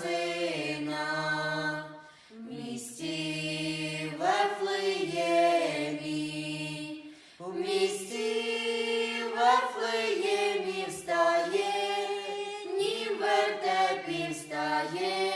сина, в місті Вифлеємі, в місті Вифлеємі встає, ні вертепів встає.